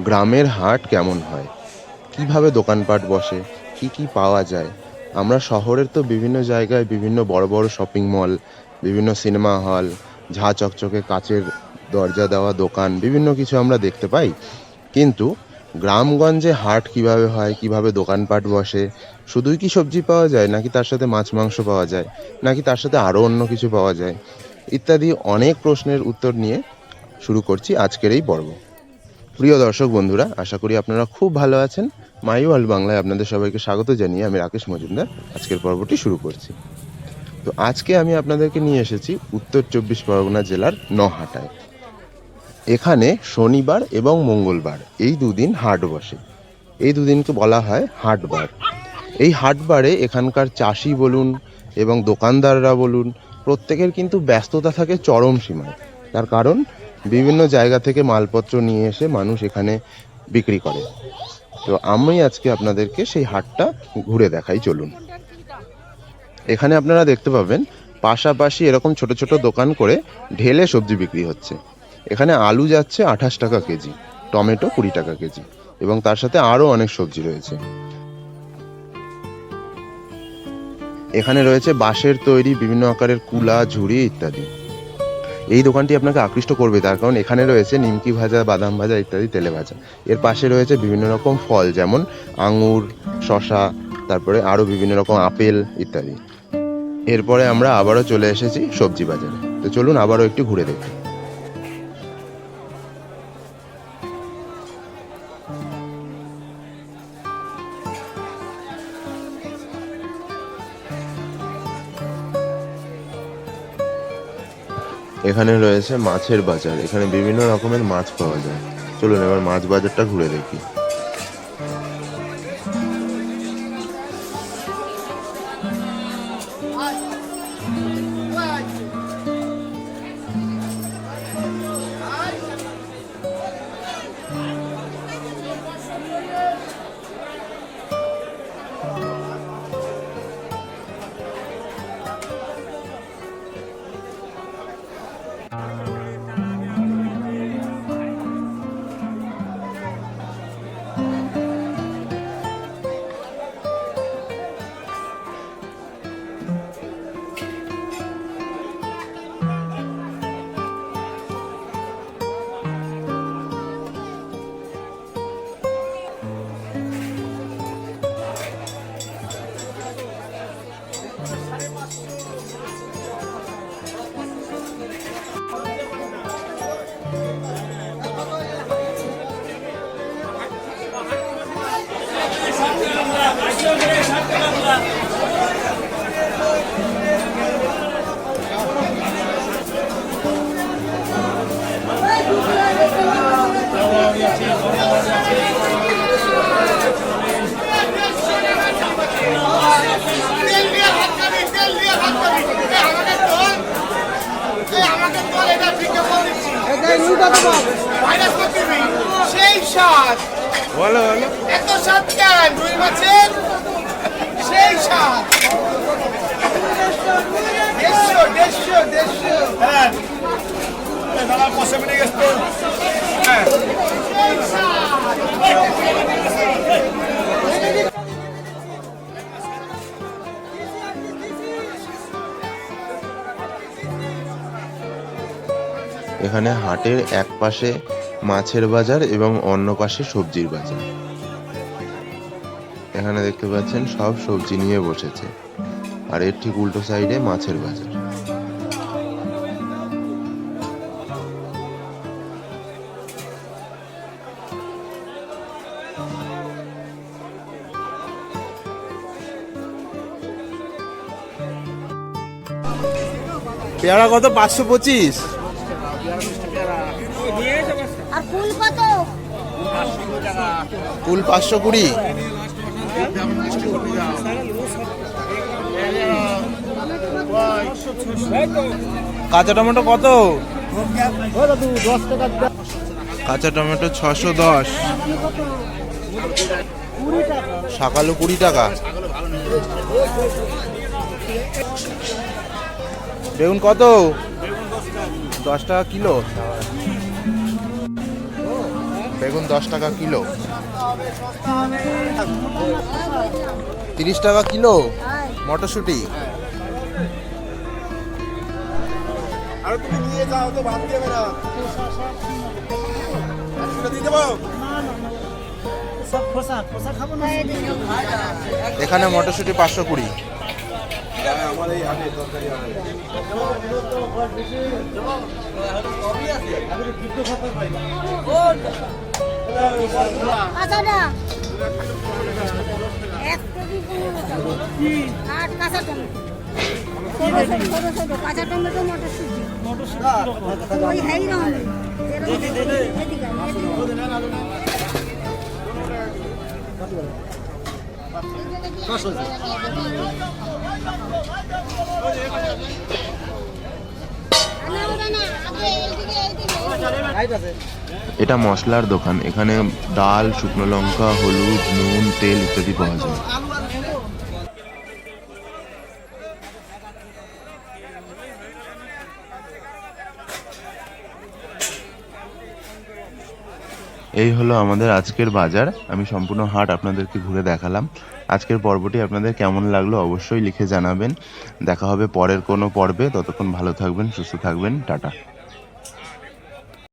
গ্রামের হাট কেমন হয়? কীভাবে দোকানপাট বসে? কি কি পাওয়া যায়? আমরা শহরের তো বিভিন্ন জায়গায় বিভিন্ন বড় বড় শপিং মল বিভিন্ন সিনেমা হল ঝা চকচকে কাচের দরজা দেওয়া দোকান, বিভিন্ন কিছু আমরা দেখতে পাই। কিন্তু গ্রামগঞ্জে হাট কীভাবে হয়? কীভাবে দোকানপাট বসে? শুধুই কি সবজি পাওয়া যায়? নাকি তার সাথে মাছ, মাংস পাওয়া যায়? নাকি তার সাথে আরও অন্য কিছু পাওয়া যায়? ইত্যাদি অনেক প্রশ্নের উত্তর নিয়ে শুরু করছি আজকের এই পর্ব। প্রিয় দর্শক বন্ধুরা, আশা করি আপনারা খুব ভালো আছেন। মাই ওয়ার্ল্ড বাংলায় আপনাদের সবাইকে স্বাগত জানিয়ে আমি রাকেশ মজুমদার আজকের পর্বটি শুরু করছি। তো আজকে আমি আপনাদেরকে নিয়ে এসেছি উত্তর চব্বিশ পরগনা জেলার নহাটায়। এখানে শনিবার এবং মঙ্গলবার, এই দুদিন হাট বসে। এই দুদিনকে বলা হয় হাটবার। এই হাটবারে এখানকার চাষি বলুন এবং দোকানদাররা বলুন, প্রত্যেকের কিন্তু ব্যস্ততা থাকে চরম সীমায়। তার কারণ বিভিন্ন জায়গা থেকে মালপত্র নিয়ে এসে মানুষ এখানে বিক্রি করে। তো আমি আজকে আপনাদেরকে সেই হাটটা ঘুরে দেখাই, চলুন। এখানে আপনারা দেখতে পাবেন, পাশাপাশি এরকম ছোট ছোট দোকান করে ঢেলে সবজি বিক্রি হচ্ছে। এখানে আলু যাচ্ছে আঠাশ টাকা কেজি, টমেটো কুড়ি টাকা কেজি এবং তার সাথে আরও অনেক সবজি রয়েছে। এখানে রয়েছে বাঁশের তৈরি, বিভিন্ন আকারের কুলা, ঝুড়ি ইত্যাদি। এই দোকানটি আপনাকে আকৃষ্ট করবে, তার কারণ এখানে রয়েছে নিমকি ভাজা, বাদাম ভাজা ইত্যাদি তেলে ভাজা। এর পাশে রয়েছে বিভিন্ন রকম ফল, যেমন আঙুর শশা তারপরে আরও বিভিন্ন রকম আপেল ইত্যাদি। এরপরে আমরা আবারও চলে এসেছি সবজি বাজারে। তো চলুন আবারও একটু ঘুরে দেখি। এখানে রয়েছে মাছের বাজার। এখানে বিভিন্ন রকমের মাছ পাওয়া যায়। চলুন এবার মাছ বাজারটা ঘুরে দেখি। ভাইরাস করতে সেই স্বাদ বলো বলো। এত স্বাদ কেন? রুই মাছের এখানে হাটের এক পাশে মাছের বাজার এবং অন্য পাশে সবজির বাজার। এখানে দেখতে পাচ্ছেন সব সবজি নিয়ে বসেছে। আর এর ঠিক উল্টো সাইডে মাছের বাজার। পেয়ারা কত? পাঁচশো পঁচিশ। আর ফুল পাঁচশো কুড়ি। কাঁচা টমেটো কত? কাঁচা টমেটো ছশো দশ। শাকালু কুড়ি টাকা। বেগুন কত? দশ টাকা কিলো। বেগুন দশ টাকা কিলো। তিরিশ টাকা কিলো? মটরশুঁটি। এখানে মটরশুঁটি পাঁচশো কুড়ি। কাঁচাটা কাঁচা টমেটো মটরশুঁটি ওই রকম এদিকে এদিকে এটা মশলার দোকান। এখানে ডাল, শুকনো লঙ্কা, হলুদ, নুন, তেল ইত্যাদি পাওয়া যায়। এই হলো আমাদের আজকের বাজার। আমি সম্পূর্ণ হাট আপনাদেরকে ঘুরে দেখালাম। আজকের পর্বটি আপনাদের কেমন লাগল অবশ্যই লিখে জানাবেন। দেখা হবে পরের কোনো পর্বে। ততক্ষণ ভালো থাকবেন, সুস্থ থাকবেন। টাটা।